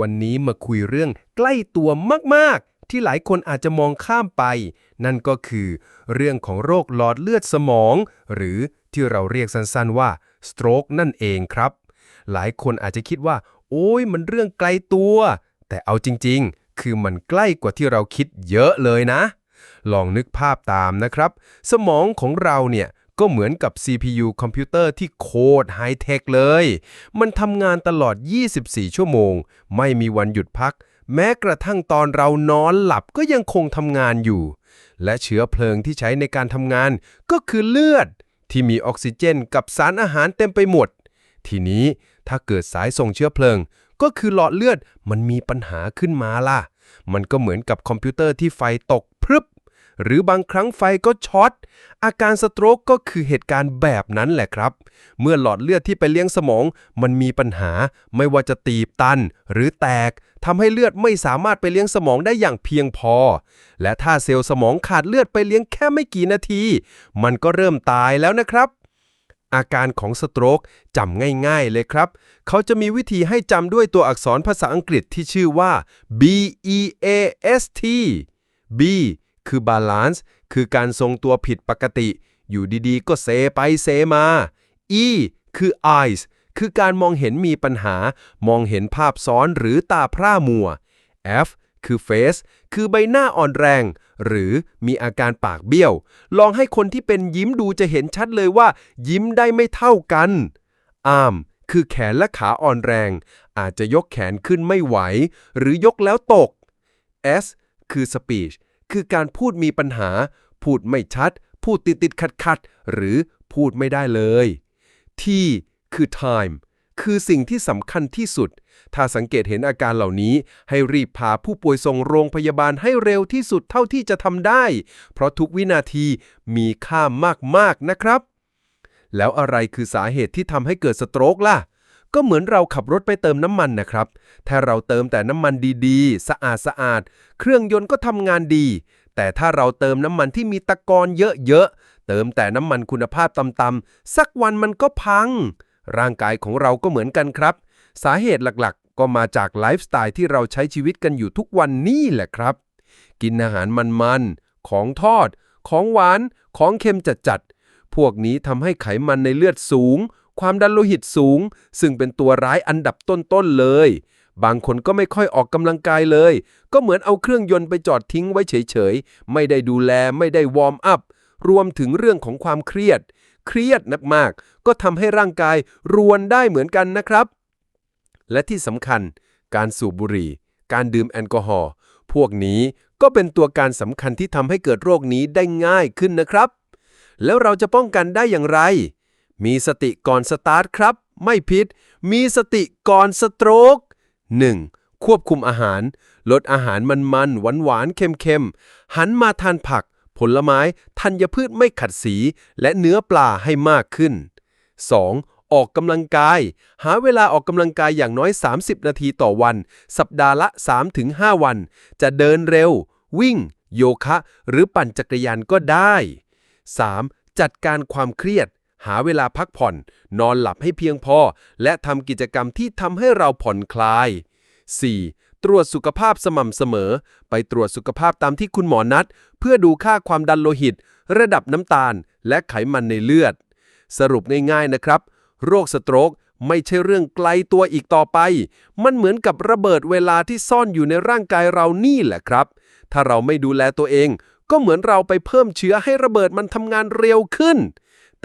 วันนี้มาคุยเรื่องใกล้ตัวมากๆ ที่หลายคนอาจจะมองข้ามไป นั่นก็คือ เรื่องของโรคหลอดเลือดสมอง หรือที่เราเรียกสั้นๆว่า stroke นั่นเองครับ หลายคนอาจจะคิดว่า โอ้ยมันเรื่องไกลตัว แต่เอาจริงๆ คือมันใกล้กว่าที่เราคิดเยอะเลยนะ ลองนึกภาพตามนะครับ สมองของเราเนี่ย ก็เหมือนกับ CPU คอมพิวเตอร์ที่โคตรไฮเทคเลย มันทำงานตลอด 24 ชั่วโมง ไม่มีวันหยุดพัก แม้กระทั่งตอนเรานอนหลับก็ยังคงทำงานอยู่ และเชื้อเพลิงที่ใช้ในการทำงานก็คือเลือด ที่มีออกซิเจนกับสารอาหารเต็มไปหมด ทีนี้ถ้าเกิดสายส่งเชื้อเพลิง ก็คือหลอดเลือดมันมีปัญหาขึ้นมาล่ะ มันก็เหมือนกับคอมพิวเตอร์ที่ไฟตกพรึบ หรือบางครั้งไฟก็ช็อต อาการสโตรกก็คือเหตุการณ์แบบนั้นแหละครับ เมื่อหลอดเลือดที่ไปเลี้ยงสมอง มันมีปัญหา ไม่ว่าจะตีบตัน หรือแตกทำให้เลือดไม่สามารถไปเลี้ยงสมองได้อย่างเพียงพอ และถ้าเซลล์สมองขาดเลือดไปเลี้ยงแค่ไม่กี่นาที มันก็เริ่มตายแล้วนะครับอาการของสโตรกจำง่ายๆเลยครับ เขาจะมีวิธีให้จำด้วยตัวอักษรภาษาอังกฤษที่ชื่อว่า B E A S T B คือ balance คือการทรงตัวผิดปกติ อยู่ดีๆ ก็เซไปเซมา E คือ eyes คือการมองเห็นมีปัญหา มองเห็นภาพซ้อนหรือตาพร่ามัว F คือ face คือใบหน้าอ่อนแรง หรือมีอาการปากเบี้ยว ลองให้คนที่เป็นยิ้มดูจะเห็นชัดเลยว่า ยิ้มได้ไม่เท่ากัน Arm คือแขนและขาอ่อนแรง อาจจะยกแขนขึ้นไม่ไหว หรือยกแล้วตก S คือ speech คือการพูดมีปัญหา พูดไม่ชัด พูดติดติดขัดขัดหรือพูดไม่ได้เลย T คือ time คือสิ่งที่สำคัญที่สุด ถ้าสังเกตเห็นอาการเหล่านี้ ให้รีบพาผู้ป่วยส่งโรงพยาบาลให้เร็วที่สุดเท่าที่จะทำได้ เพราะทุกวินาทีมีค่ามากๆนะครับ แล้วอะไรคือสาเหตุที่ทำให้เกิดสโตรกล่ะ ก็เหมือนเราขับรถไปเติมน้ำมันนะครับ ถ้าเราเติมแต่น้ำมันดีๆ สะอาดสะอาดๆเครื่องยนต์ก็ทำงานดี แต่ถ้าเราเติมน้ำมันที่มีตะกอนเยอะๆ เติมแต่น้ำมันคุณภาพต่ำๆ สักวันมันก็พัง ร่างกายของเราก็เหมือนกันครับ สาเหตุหลักๆ ก็มาจากไลฟ์สไตล์ที่เราใช้ชีวิตกันอยู่ทุกวันนี่แหละครับ กินอาหารมันๆ ของทอด ของหวาน ของเค็มจัดๆ พวกนี้ทำให้ไขมันในเลือดสูง ความดันโลหิตสูง ซึ่งเป็นตัวร้ายอันดับต้นๆเลย บางคนก็ไม่ค่อยออกกำลังกายเลย ก็เหมือนเอาเครื่องยนต์ไปจอดทิ้งไว้เฉยๆ ไม่ได้ดูแลไม่ได้วอร์มอัพ รวมถึงเรื่องของความเครียด เครียดนักมากก็ทำให้ร่างกายรวนได้เหมือนกันนะครับ และที่สำคัญ การสูบบุหรี่ การดื่มแอลกอฮอล์พวกนี้ก็เป็นตัวการสำคัญที่ทำให้เกิดโรคนี้ได้ง่ายขึ้นนะครับ แล้วเราจะป้องกันได้อย่างไร มีสติก่อนสตาร์ทครับ ไม่ผิด มีสติก่อนสโตรก 1. ควบคุมอาหาร ลดอาหารมันๆหวานๆเค็มๆหันมาทานผัก ผลไม้ ธัญพืชไม่ขัดสี และเนื้อปลาให้มากขึ้น 2. ออกกำลังกาย หาเวลาออกกำลังกายอย่างน้อย 30 นาทีต่อวัน สัปดาห์ละ 3-5 วัน จะเดินเร็ว วิ่ง โยคะ หรือปั่นจักรยานก็ได้ 3. จัดการความเครียด หาเวลาพักผ่อน นอนหลับให้เพียงพอ และทำกิจกรรมที่ทำให้เราผ่อนคลาย 4. ตรวจสุขภาพสม่ำเสมอ ไปตรวจสุขภาพตามที่คุณหมอนัด เพื่อดูค่าความดันโลหิต ระดับน้ำตาล และไขมันในเลือด สรุปง่ายๆนะครับ โรคสโตรกไม่ใช่เรื่องไกลตัวอีกต่อไป มันเหมือนกับระเบิดเวลาที่ซ่อนอยู่ในร่างกายเรานี่แหละครับ ถ้าเราไม่ดูแลตัวเอง ก็เหมือนเราไปเพิ่มเชื้อให้ระเบิดมันทำงานเร็วขึ้น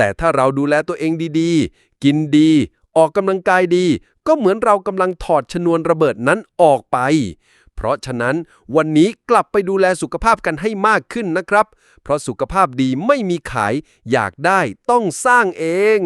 แต่ถ้าเราดูแลตัวเองดีๆ กินดี ออกกำลังกายดี ก็เหมือนเรากำลังถอดชนวนระเบิดนั้นออกไป เพราะฉะนั้นวันนี้กลับไปดูแลสุขภาพกันให้มากขึ้นนะครับ เพราะสุขภาพดีไม่มีขาย อยากได้ต้องสร้างเอง